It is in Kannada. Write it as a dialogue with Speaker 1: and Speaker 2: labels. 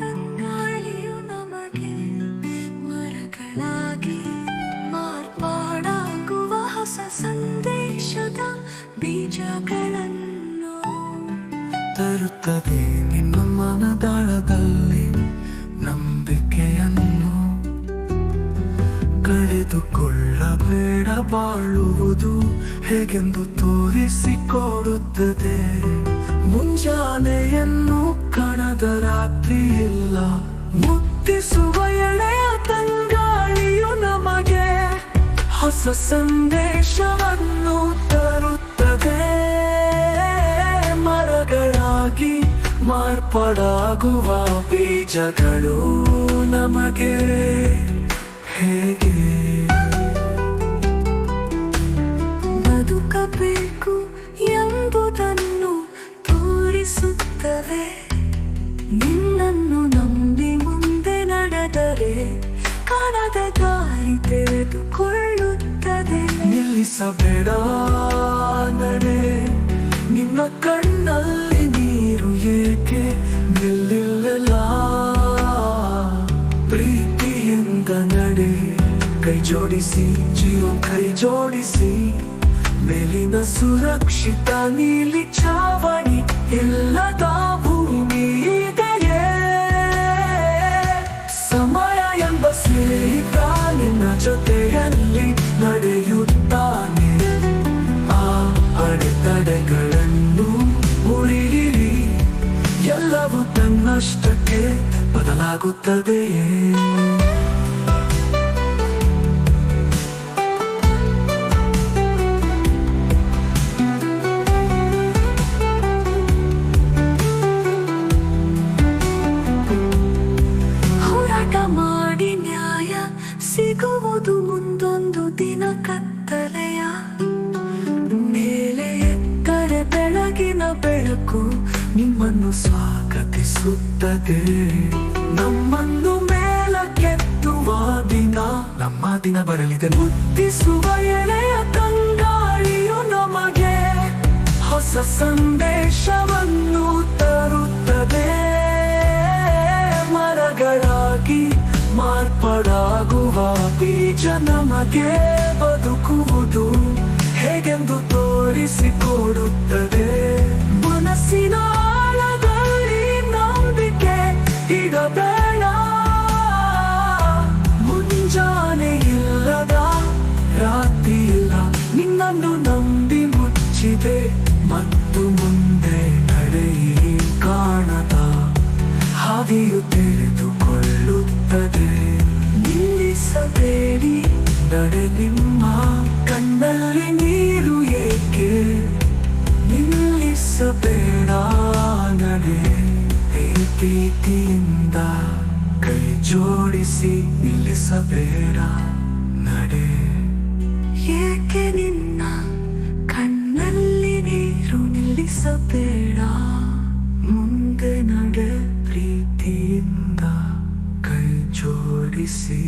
Speaker 1: ತಂಗಾಳಿಯು ನಮಗೆ ಮರಗಳಾಗಿ ಮಾರ್ಪಾಡಾಗುವ ಸಂದೇಶದ
Speaker 2: ತರುತ್ತದೆ ನಂಬಿಕೆಯನ್ನು. ಕಳೆದುಕೊಳ್ಳಬೇಡ ಬಾಳುವುದು ಹೇಗೆಂದು ತೋರಿಸಿಕೊಡುತ್ತದೆ ಮುಂಜಾನೆಯನ್ನು ಕಣದ ರಾತ್ರಿ ಇಲ್ಲ ಮುತ್ತಿಸುವ ಎಳೆಯ ತಂಗಾಳಿಯು ನಮಗೆ ಹೊಸ ಸಂದೇಶವನ್ನು ತರುತ್ತದೆ. ಮರಗಳಾಗಿ ಮಾರ್ಪಡಾಗುವ ಬೀಜಗಳು ನಮಗೆ ಹೇಗೆ?
Speaker 1: ಬದುಕಬೇಕು ಎಂಬುದನ್ನು ತೋರಿಸುತ್ತವೆ. ಕಾಣದ ದಾರಿ ತೆರೆದುಕೊಳ್ಳುತ್ತದೆ
Speaker 2: ನಿಲ್ಲಿಸಬೇಡ ನಡೆ ನಿನ್ನ ಕಣ್ಣಲ್ಲಿ ನೀರು ಏಕೆ ನಿಲ್ಲಿಲ್ಲ ಪ್ರೀತಿಯಿಂದ ನಡೆ. ಕೈ ಜೋಡಿಸಿ ಜೀವ ಕೈ ಜೋಡಿಸಿ. ಮೇಲಿನ ಸುರಕ್ಷಿತ ನೀಲಿ ಚಾವಣಿ ಇಲ್ಲದ ತನ್ನಷ್ಟಕ್ಕೆ ಬದಲಾಗುತ್ತದೆಯೇ?
Speaker 1: ಹೋರಾಟ ಮಾಡಿ ನ್ಯಾಯ ಸಿಗುವುದು ಮುಂದೊಂದು ದಿನ ಕತ್ತಲೆಯ. ಮೇಲೆ ಎತ್ತರೆ ಬೆಳಗಿನ ಬೆಳಕು ನಿಮ್ಮನ್ನು ಸ್ವಾಗತಿಸುತ್ತದೆ. ನಮ್ಮನ್ನು ಮೇಲಕ್ಕೆತ್ತುವ ದಿನ. ನಮ್ಮ ದಿನ ಬರಲಿದೆ. ಮುತ್ತಿಸುವ ಎಳೆಯ ತಂಗಾಳಿಯು ನಮಗೆ ಹೊಸ ಸಂದೇಶವನ್ನು ತರುತ್ತದೆ. ಮರಗಳಾಗಿ ಮಾರ್ಪಡಾಗುವ ಬೀಜ ನಮಗೆ ಬದುಕುವುದು ಮುಚ್ಚಿದೆ ಮತ್ತು ಮುಂದೆ ನಡೆಯಿರಿ ಕಾಣದ ಹಾದಿಯು ತಿಳಿದುಕೊಳ್ಳುತ್ತದೆ ನಿಲ್ಲಿಸಬೇಡಿ ನಡೆ ನಿಮ್ಮ ಕಣ್ಣಲ್ಲಿ ನೀರು ಏಕೆ? ನಿಲ್ಲಿಸಬೇಡ ನಡೆ ಪ್ರೀತಿಯಿಂದ ಕೈ ಜೋಡಿಸಿ ನಿಲ್ಲಿಸಬೇಡ ನಡೆ. ಏಕೆ ನಿಲ್ಲಿಸಬೇಡ ಮುಂದೆ ನಡೆ ಪ್ರೀತಿಯಿಂದ ಕೈ ಜೋಡಿಸಿ.